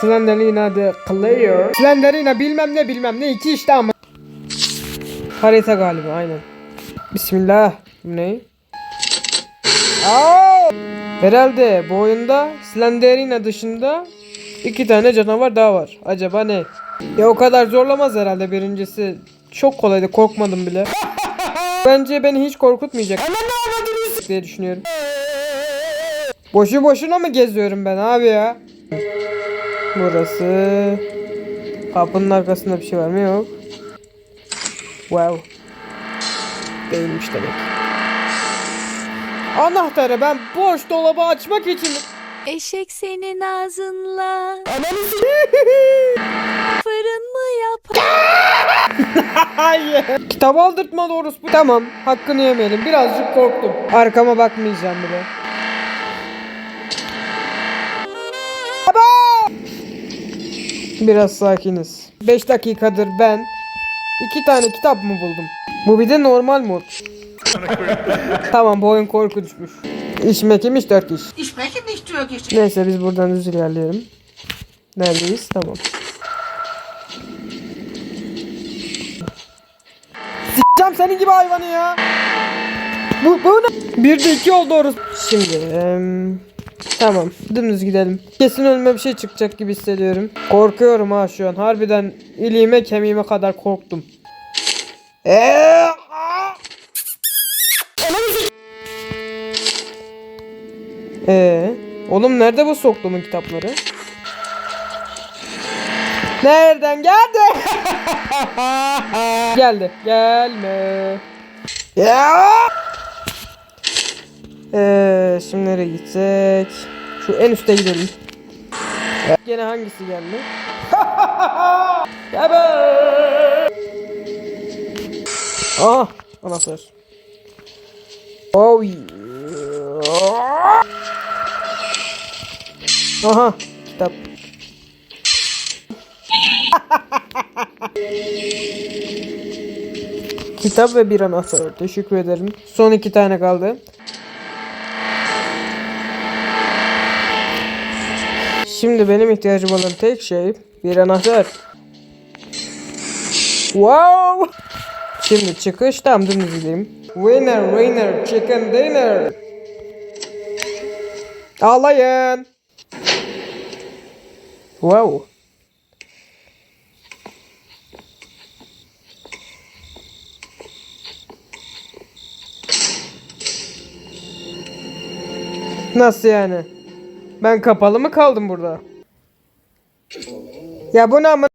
Slenderina the Clayer. Slenderina bilmem ne bilmem ne iki işte ama. Harita galiba aynen. Bismillah. Bu ne? Aa! Herhalde bu oyunda Slenderina dışında iki tane canavar daha var. Acaba ne? Ya o kadar zorlamaz herhalde birincisi. Çok kolaydı korkmadım bile. Bence beni hiç korkutmayacak. diye düşünüyorum. Boşu boşuna mı geziyorum ben abi ya? Burası. Kapının arkasında bir şey var mı? Yok. Wow. Değilmiş demek. Anahtarı ben boş dolabı açmak için... Eşek senin ağzınla fırın mı yapar? Hayır. Kitap aldırtma doğrusu bu. Tamam hakkını yemeyelim. Birazcık korktum. Arkama bakmayacağım bile. Biraz sakiniz. 5 dakikadır ben iki tane kitap mı buldum? Bu bir de normal mod. tamam bu oyun korkunçmuş. İşmek imiş dört kişi. Ich spreche nicht Türkisch. Neyse biz buradan düz ilerleyelim. Neredeyiz? Tamam. S**eceğim senin gibi hayvanı ya. Bu, bu ne? Bir de iki oldu orası. Şimdi em, tamam dümdüz gidelim. Kesin önüme bir şey çıkacak gibi hissediyorum. Korkuyorum ha şu an. Harbiden iliğime kemiğime kadar korktum. Eee! Ee, oğlum nerede bu soktuğumun kitapları? Nereden geldi? geldi. Gelme. Ya! Ee, şimdi nereye gitsek? Şu en üste gidelim. Gene hangisi geldi? Gebe! Aha, anahtar. Oh yeah. Aha kitap. kitap ve bir anahtar. Teşekkür ederim. Son iki tane kaldı. Şimdi benim ihtiyacım olan tek şey bir anahtar. Wow! Şimdi çıkış tam dümdüz gideyim. Winner winner chicken dinner. Ağlayın. Wow. Nasıl yani? Ben kapalı mı kaldım burada? Ya bu ne ama